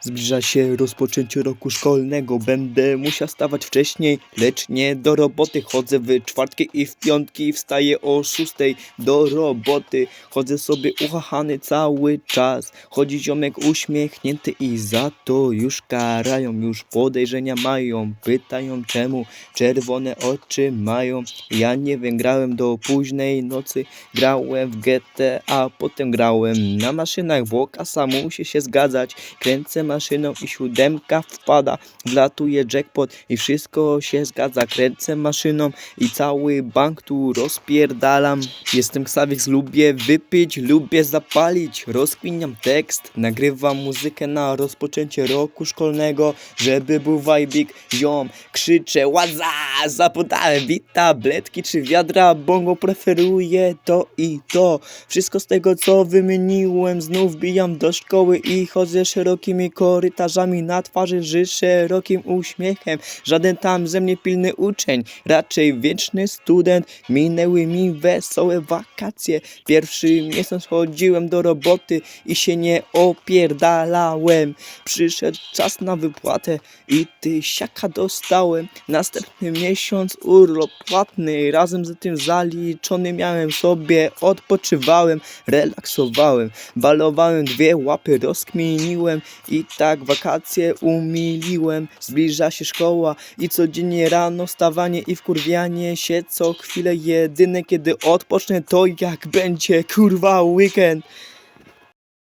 Zbliża się rozpoczęcie roku szkolnego. Będę musiał stawać wcześniej, lecz nie do roboty. Chodzę w czwartki i w piątki, wstaję o szóstej do roboty. Chodzę sobie uchachany cały czas. Chodzi ziomek uśmiechnięty i za to już karają, już podejrzenia mają. Pytają czemu czerwone oczy mają. Ja nie wiem, grałem do późnej nocy. Grałem w GTA, potem grałem na maszynach, bo kasa musi się zgadzać. Kręcę maszyną i siódemka wpada. Wlatuje jackpot i wszystko się zgadza. Kręcę maszyną i cały bank tu rozpierdalam. Jestem Ksawix, lubię wypić, lubię zapalić. Rozkminiam tekst, nagrywam muzykę na rozpoczęcie roku szkolnego, żeby był wajbik. Ziom, krzyczę, ładza, zapodałem bit, tabletki czy wiadra, bongo preferuję to i to. Wszystko z tego co wymieniłem, znów bijam do szkoły i chodzę szerokimi korytarzami na twarzy z szerokim uśmiechem. Żaden tam ze mnie pilny uczeń, raczej wieczny student. Minęły mi wesołe wakacje. Pierwszy miesiąc chodziłem do roboty i się nie opierdalałem. Przyszedł czas na wypłatę i tysiaka dostałem. Następny miesiąc urlop płatny, razem z tym zaliczony miałem sobie, odpoczywałem, relaksowałem, balowałem dwie łapy, rozkminiłem i tak wakacje umiliłem. Zbliża się szkoła i codziennie rano wstawanie i wkurwianie się co chwilę jedyne kiedy odpocznę to jak będzie kurwa weekend.